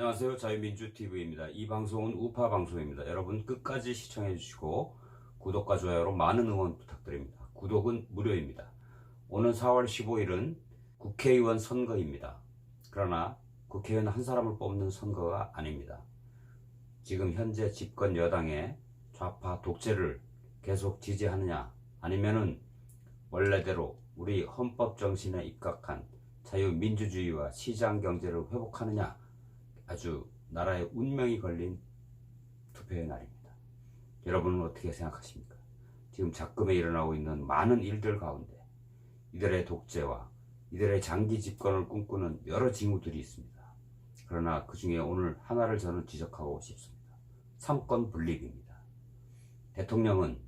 안녕하세요. 자유민주TV입니다. 이 방송은 우파 방송입니다. 여러분 끝까지 시청해 주시고 구독과 좋아요로 많은 응원 부탁드립니다. 구독은 무료입니다. 오는 4월 15일은 국회의원 선거입니다. 그러나 국회의원 한 사람을 뽑는 선거가 아닙니다. 지금 현재 집권 여당의 좌파 독재를 계속 지지하느냐 아니면은 원래대로 우리 헌법 정신에 입각한 자유민주주의와 시장 경제를 회복하느냐 아주 나라의 운명이 걸린 투표의 날입니다. 여러분은 어떻게 생각하십니까? 지금 작금에 일어나고 있는 많은 일들 가운데 이들의 독재와 이들의 장기 집권을 꿈꾸는 여러 징후들이 있습니다. 그러나 그 중에 오늘 하나를 저는 지적하고 싶습니다. 삼권 분립입니다. 대통령은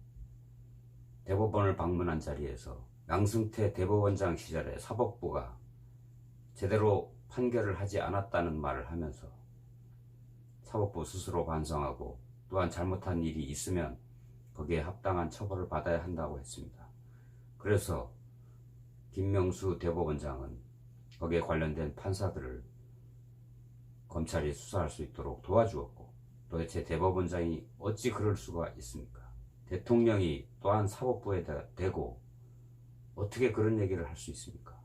대법원을 방문한 자리에서 양승태 대법원장 시절에 사법부가 제대로 판결을 하지 않았다는 말을 하면서 사법부 스스로 반성하고 또한 잘못한 일이 있으면 거기에 합당한 처벌을 받아야 한다고 했습니다. 그래서 김명수 대법원장은 거기에 관련된 판사들을 검찰이 수사할 수 있도록 도와주었고 도대체 대법원장이 어찌 그럴 수가 있습니까? 대통령이 또한 사법부에 대고 어떻게 그런 얘기를 할 수 있습니까?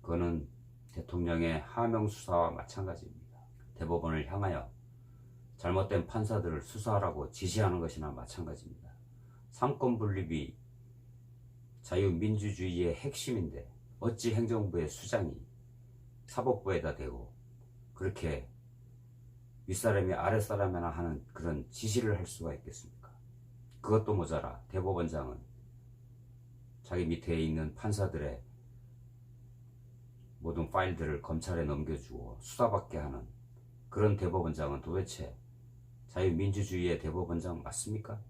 그거는 대통령의 하명 수사와 마찬가지입니다. 대법원을 향하여 잘못된 판사들을 수사하라고 지시하는 것이나 마찬가지입니다. 삼권 분립이 자유민주주의의 핵심인데 어찌 행정부의 수장이 사법부에다 대고 그렇게 윗사람이 아랫사람이나 하는 그런 지시를 할 수가 있겠습니까? 그것도 모자라 대법원장은 자기 밑에 있는 판사들의 모든 파일들을 검찰에 넘겨주고 수사받게 하는 그런 대법원장은 도대체 자유민주주의의 대법원장 맞습니까?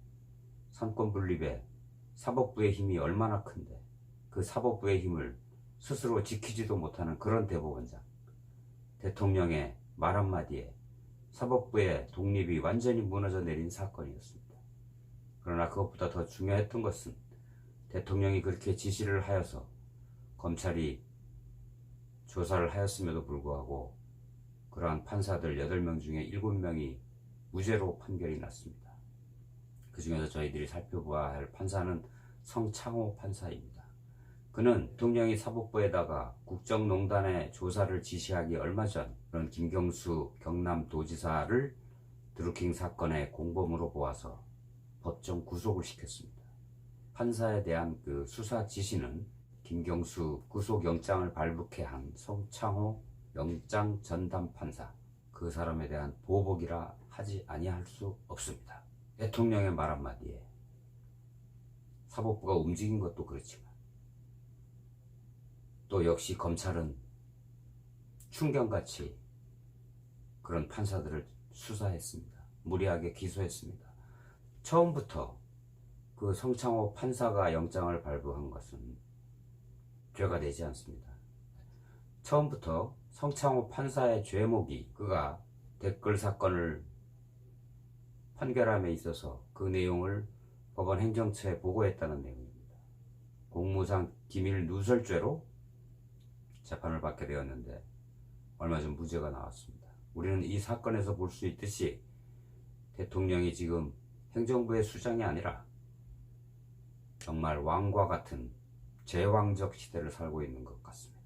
삼권 분립에 사법부의 힘이 얼마나 큰데 그 사법부의 힘을 스스로 지키지도 못하는 그런 대법원장 대통령의 말 한마디에 사법부의 독립이 완전히 무너져 내린 사건이었습니다. 그러나 그것보다 더 중요했던 것은 대통령이 그렇게 지시를 하여서 검찰이 조사를 하였음에도 불구하고 그러한 판사들 8명 중에 7명이 무죄로 판결이 났습니다. 그 중에서 저희들이 살펴봐야 할 판사는 성창호 판사입니다. 그는 대통령이 사법부에다가 국정농단의 조사를 지시하기 얼마 전 그런 김경수 경남도지사를 드루킹 사건의 공범으로 보아서 법정 구속을 시켰습니다. 판사에 대한 그 수사 지시는 김경수 구속영장을 발부케 한 성창호 영장 전담 판사 그 사람에 대한 보복이라 하지 아니할 수 없습니다. 대통령의 말 한마디에 사법부가 움직인 것도 그렇지만 또 역시 검찰은 충경같이 그런 판사들을 수사했습니다. 무리하게 기소했습니다. 처음부터 그 성창호 판사가 영장을 발부한 것은 죄가 되지 않습니다. 처음부터 성창호 판사의 죄목이 그가 댓글 사건을 판결함에 있어서 그 내용을 법원 행정처에 보고했다는 내용입니다. 공무상 기밀 누설죄로 재판을 받게 되었는데 얼마 전 무죄가 나왔습니다. 우리는 이 사건에서 볼 수 있듯이 대통령이 지금 행정부의 수장이 아니라 정말 왕과 같은 제왕적 시대를 살고 있는 것 같습니다.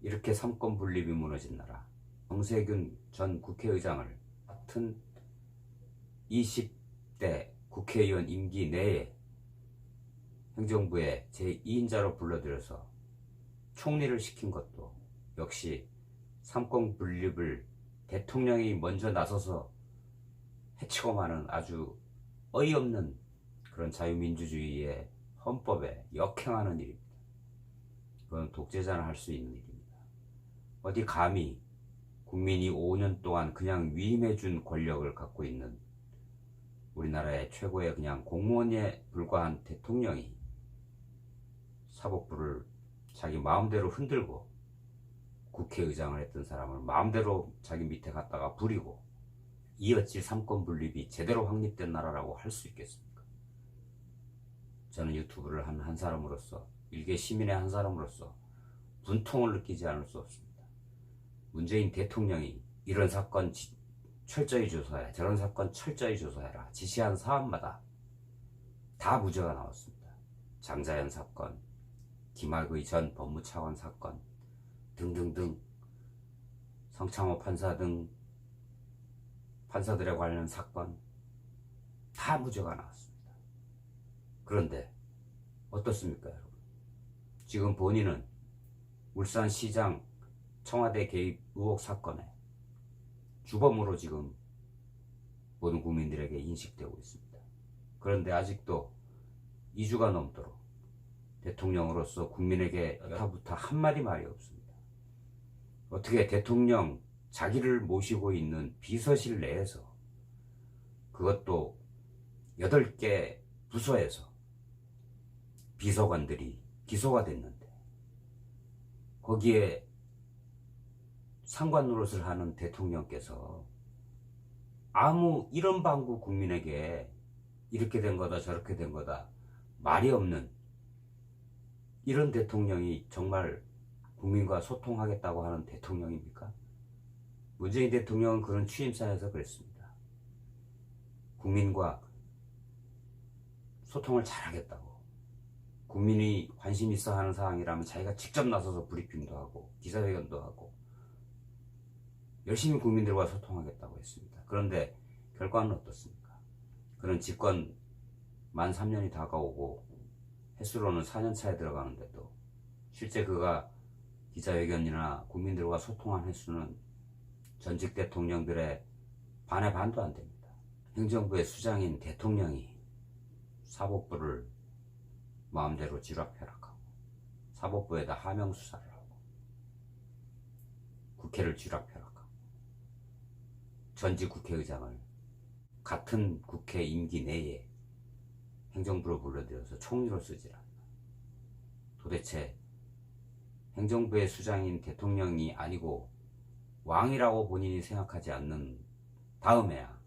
이렇게 삼권 분립이 무너진 나라, 정세균 전 국회의장을 같은 20대 국회의원 임기 내에 행정부의 제2인자로 불러들여서 총리를 시킨 것도 역시 삼권 분립을 대통령이 먼저 나서서 해치고 마는 아주 어이없는 그런 자유민주주의의 헌법에 역행하는 일입니다. 그건 독재자나 할수 있는 일입니다. 어디 감히 국민이 5년 동안 그냥 위임해 준 권력을 갖고 있는 우리나라의 최고의 그냥 공무원에 불과한 대통령이 사법부를 자기 마음대로 흔들고 국회의장을 했던 사람을 마음대로 자기 밑에 갔다가 부리고 이 어찌 삼권 분립이 제대로 확립된 나라라고 할 수 있겠습니까? 저는 유튜브를 한 한 사람으로서 일개 시민의 한 사람으로서 분통을 느끼지 않을 수 없습니다. 문재인 대통령이 이런 사건 지- 철저히 조사해 저런 사건 철저히 조사해라 지시한 사안마다 다 무죄가 나왔습니다. 장자연 사건, 김학의 전 법무차관 사건 등등등 성창호 판사 등 판사들에 관련 사건 다 무죄가 나왔습니다. 그런데 어떻습니까, 여러분? 지금 본인은 울산시장 청와대 개입 의혹 사건에 주범으로 지금 모든 국민들에게 인식되고 있습니다. 그런데 아직도 2주가 넘도록 대통령으로서 국민에게 여타부타 한마디 말이 없습니다. 어떻게 대통령 자기를 모시고 있는 비서실 내에서 그것도 8개 부서에서 비서관들이 기소가 됐는데 거기에 상관 노릇을 하는 대통령께서 아무 이런 방구 국민에게 이렇게 된 거다 저렇게 된 거다 말이 없는 이런 대통령이 정말 국민과 소통하겠다고 하는 대통령입니까? 문재인 대통령은 그런 취임사에서 그랬습니다. 국민과 소통을 잘하겠다고. 국민이 관심 있어 하는 사항이라면 자기가 직접 나서서 브리핑도 하고 기자회견도 하고 열심히 국민들과 소통하겠다고 했습니다. 그런데 결과는 어떻습니까? 그런 집권 만 3년이 다가오고 횟수로는 4년 차에 들어가는데도 실제 그가 기자회견이나 국민들과 소통한 횟수는 전직 대통령들의 반의 반도 안 됩니다. 행정부의 수장인 대통령이 사법부를 마음대로 쥐락펴락하고 사법부에다 하명 수사를 하고 국회를 쥐락펴락하고 전직 국회의장을 같은 국회 임기 내에 행정부로 불러들여서 총리로 않나. 도대체 행정부의 수장인 대통령이 아니고 왕이라고 본인이 생각하지 않는 다음에야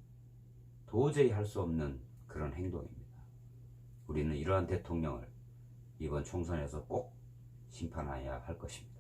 도저히 할 수 없는 그런 행동입니다. 우리는 이러한 대통령을 이번 총선에서 꼭 심판해야 할 것입니다.